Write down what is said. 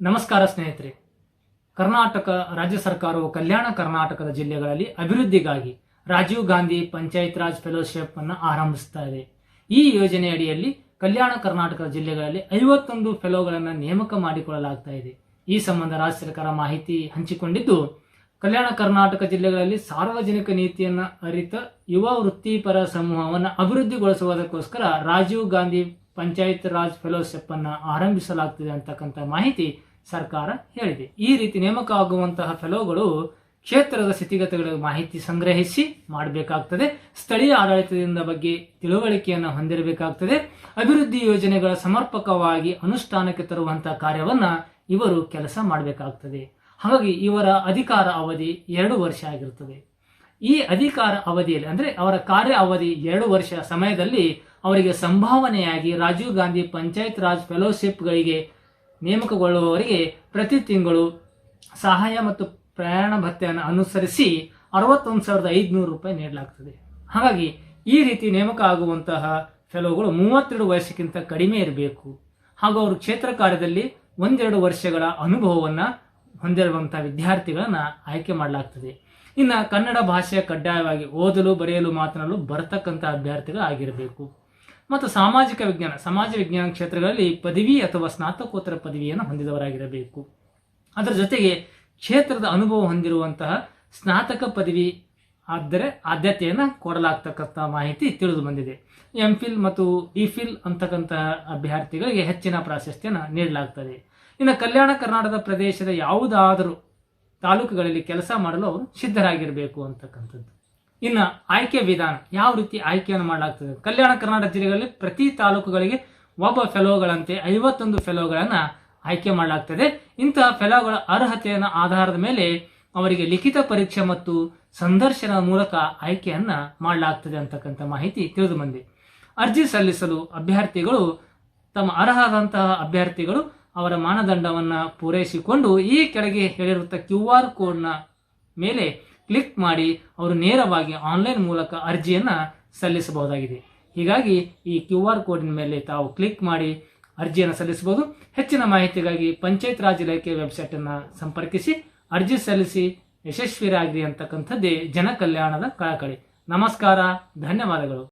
ನಮಸ್ಕಾರ ಸ್ನೇಹಿತರೆ. ಕರ್ನಾಟಕ ರಾಜ್ಯ ಸರ್ಕಾರವು ಕಲ್ಯಾಣ ಕರ್ನಾಟಕದ ಜಿಲ್ಲೆಗಳಲ್ಲಿ ಅಭಿವೃದ್ಧಿಗಾಗಿ ರಾಜೀವ್ ಗಾಂಧಿ ಪಂಚಾಯತ್ ರಾಜ್ ಫೆಲೋಶಿಪ್ ಅನ್ನು ಆರಂಭಿಸ್ತಾ ಇದೆ. ಈ ಯೋಜನೆ ಅಡಿಯಲ್ಲಿ ಕಲ್ಯಾಣ ಕರ್ನಾಟಕದ ಜಿಲ್ಲೆಗಳಲ್ಲಿ ಐವತ್ತೊಂದು ಫೆಲೋಗಳನ್ನು ನೇಮಕ ಮಾಡಿಕೊಳ್ಳಲಾಗ್ತಾ ಇದೆ. ಈ ಸಂಬಂಧ ರಾಜ್ಯ ಸರ್ಕಾರ ಮಾಹಿತಿ ಹಂಚಿಕೊಂಡಿದ್ದು, ಕಲ್ಯಾಣ ಕರ್ನಾಟಕ ಜಿಲ್ಲೆಗಳಲ್ಲಿ ಸಾರ್ವಜನಿಕ ನೀತಿಯನ್ನು ಅರಿತ ಯುವ ವೃತ್ತಿಪರ ಸಮೂಹವನ್ನು ಅಭಿವೃದ್ಧಿಗೊಳಿಸುವುದಕ್ಕೋಸ್ಕರ ರಾಜೀವ್ ಗಾಂಧಿ ಪಂಚಾಯತ್ ರಾಜ್ ಫೆಲೋಶಿಪ್ ಅನ್ನು ಆರಂಭಿಸಲಾಗ್ತಿದೆ ಅಂತಕ್ಕಂಥ ಮಾಹಿತಿ ಸರ್ಕಾರ ಹೇಳಿದೆ. ಈ ರೀತಿ ನೇಮಕ ಆಗುವಂತಹ ಫೆಲೋಗಳು ಕ್ಷೇತ್ರದ ಸ್ಥಿತಿಗತಿಗಳ ಮಾಹಿತಿ ಸಂಗ್ರಹಿಸಿ ಮಾಡಬೇಕಾಗ್ತದೆ. ಸ್ಥಳೀಯ ಆಡಳಿತದಿಂದ ಬಗ್ಗೆ ತಿಳುವಳಿಕೆಯನ್ನು ಹೊಂದಿರಬೇಕಾಗ್ತದೆ. ಅಭಿವೃದ್ಧಿ ಯೋಜನೆಗಳ ಸಮರ್ಪಕವಾಗಿ ಅನುಷ್ಠಾನಕ್ಕೆ ತರುವಂತಹ ಕಾರ್ಯವನ್ನ ಇವರು ಕೆಲಸ ಮಾಡಬೇಕಾಗ್ತದೆ. ಹಾಗಾಗಿ ಇವರ ಅಧಿಕಾರ ಅವಧಿ ಎರಡು ವರ್ಷ ಆಗಿರುತ್ತದೆ ಈ ಅಧಿಕಾರ ಅವಧಿಯಲ್ಲಿ, ಅಂದ್ರೆ ಅವರ ಕಾರ್ಯ ಅವಧಿ ಎರಡು ವರ್ಷ ಸಮಯದಲ್ಲಿ ಅವರಿಗೆ ಸಂಭಾವನೆಯಾಗಿ ರಾಜೀವ್ ಗಾಂಧಿ ಪಂಚಾಯತ್ ರಾಜ್ ಫೆಲೋಶಿಪ್ಗಳಿಗೆ ನೇಮಕಗೊಳ್ಳುವವರಿಗೆ ಪ್ರತಿ ತಿಂಗಳು ಸಹಾಯ ಮತ್ತು ಪ್ರಯಾಣ ಭತ್ಯೆಯನ್ನು ಅನುಸರಿಸಿ ಅರವತ್ತೊಂದು ಸಾವಿರದ ಐದುನೂರು ರೂಪಾಯಿ ನೀಡಲಾಗ್ತದೆ. ಹಾಗಾಗಿ ಈ ರೀತಿ ನೇಮಕ ಆಗುವಂತಹ ಫೆಲೋಗಳು ಮೂವತ್ತೆರಡು ವಯಸ್ಸಿಗಿಂತ ಕಡಿಮೆ ಇರಬೇಕು. ಹಾಗೂ ಅವರು ಕ್ಷೇತ್ರ ಕಾರ್ಯದಲ್ಲಿ ಒಂದೆರಡು ವರ್ಷಗಳ ಅನುಭವವನ್ನು ಹೊಂದಿರುವಂತಹ ವಿದ್ಯಾರ್ಥಿಗಳನ್ನ ಆಯ್ಕೆ ಮಾಡಲಾಗ್ತದೆ. ಇನ್ನು ಕನ್ನಡ ಭಾಷೆ ಕಡ್ಡಾಯವಾಗಿ ಓದಲು, ಬರೆಯಲು ಮಾತನಾಡಲು ಬರತಕ್ಕಂಥ ಅಭ್ಯರ್ಥಿಗಳು ಆಗಿರಬೇಕು. ಮತ್ತು ಸಾಮಾಜಿಕ ವಿಜ್ಞಾನ, ಸಮಾಜ ವಿಜ್ಞಾನ ಕ್ಷೇತ್ರಗಳಲ್ಲಿ ಪದವಿ ಅಥವಾ ಸ್ನಾತಕೋತ್ತರ ಪದವಿಯನ್ನು ಹೊಂದಿದವರಾಗಿರಬೇಕು. ಅದರ ಜೊತೆಗೆ ಕ್ಷೇತ್ರದ ಅನುಭವ ಹೊಂದಿರುವಂತಹ ಸ್ನಾತಕ ಪದವಿ ಆದರೆ ಆದ್ಯತೆಯನ್ನು ಕೊಡಲಾಗ್ತಕ್ಕಂಥ ಮಾಹಿತಿ ತಿಳಿದು ಬಂದಿದೆ. ಎಂ ಫಿಲ್ ಮತ್ತು ಇಫಿಲ್ ಅಂತಕ್ಕಂತಹ ಅಭ್ಯರ್ಥಿಗಳಿಗೆ ಹೆಚ್ಚಿನ ಪ್ರಾಶಸ್ತ್ಯನ ನೀಡಲಾಗ್ತದೆ. ಇನ್ನು ಕಲ್ಯಾಣ ಕರ್ನಾಟಕ ಪ್ರದೇಶದ ಯಾವುದಾದರೂ ತಾಲೂಕುಗಳಲ್ಲಿ ಕೆಲಸ ಮಾಡಲು ಅವರು ಸಿದ್ಧರಾಗಿರಬೇಕು ಅಂತಕ್ಕಂಥದ್ದು. ಇನ್ನು ಆಯ್ಕೆ ವಿಧಾನ, ಯಾವ ರೀತಿ ಆಯ್ಕೆಯನ್ನು ಮಾಡಲಾಗ್ತದೆ? ಕಲ್ಯಾಣ ಕರ್ನಾಟಕ ಜಿಲ್ಲೆಗಳಲ್ಲಿ ಪ್ರತಿ ತಾಲೂಕುಗಳಿಗೆ ಒಬ್ಬ ಫೆಲೋಗಳಂತೆ ಐವತ್ತೊಂದು ಫೆಲೋಗಳನ್ನು ಆಯ್ಕೆ ಮಾಡಲಾಗ್ತದೆ. ಇಂತಹ ಫೆಲೋಗಳ ಅರ್ಹತೆಯನ್ನು ಆಧಾರದ ಮೇಲೆ ಅವರಿಗೆ ಲಿಖಿತ ಪರೀಕ್ಷೆ ಮತ್ತು ಸಂದರ್ಶನ ಮೂಲಕ ಆಯ್ಕೆಯನ್ನ ಮಾಡಲಾಗ್ತದೆ ಅಂತಕ್ಕಂಥ ಮಾಹಿತಿ ತಿಳಿದು ಬಂದಿದೆ. ಅರ್ಜಿ ಸಲ್ಲಿಸಲು ಅಭ್ಯರ್ಥಿಗಳು, ತಮ್ಮ ಅರ್ಹರಾದಂತಹ ಅಭ್ಯರ್ಥಿಗಳು ಅವರ ಮಾನದಂಡವನ್ನು ಪೂರೈಸಿಕೊಂಡು ಈ ಕೆಳಗೆ ಹೇಳಿರುತ್ತ ಕ್ಯೂ ಆರ್ ಕೋಡ್ನ ಮೇಲೆ ಕ್ಲಿಕ್ ಮಾಡಿ ಅವರು ನೇರವಾಗಿ ಆನ್ಲೈನ್ ಮೂಲಕ ಅರ್ಜಿಯನ್ನು ಸಲ್ಲಿಸಬಹುದಾಗಿದೆ. ಹೀಗಾಗಿ ಈ ಕ್ಯೂ ಆರ್ ಕೋಡಿನ ಮೇಲೆ ತಾವು ಕ್ಲಿಕ್ ಮಾಡಿ ಅರ್ಜಿಯನ್ನು ಸಲ್ಲಿಸಬಹುದು. ಹೆಚ್ಚಿನ ಮಾಹಿತಿಗಾಗಿ ಪಂಚಾಯತ್ ರಾಜ್ ಇಲಾಖೆ ವೆಬ್ಸೈಟನ್ನು ಸಂಪರ್ಕಿಸಿ. ಅರ್ಜಿ ಸಲ್ಲಿಸಿ ಯಶಸ್ವಿರಾಗಿರಿ ಅಂತಕ್ಕಂಥದ್ದೇ ಜನಕಲ್ಯಾಣದ ಕಳಕಳಿ. ನಮಸ್ಕಾರ ಧನ್ಯವಾದಗಳು.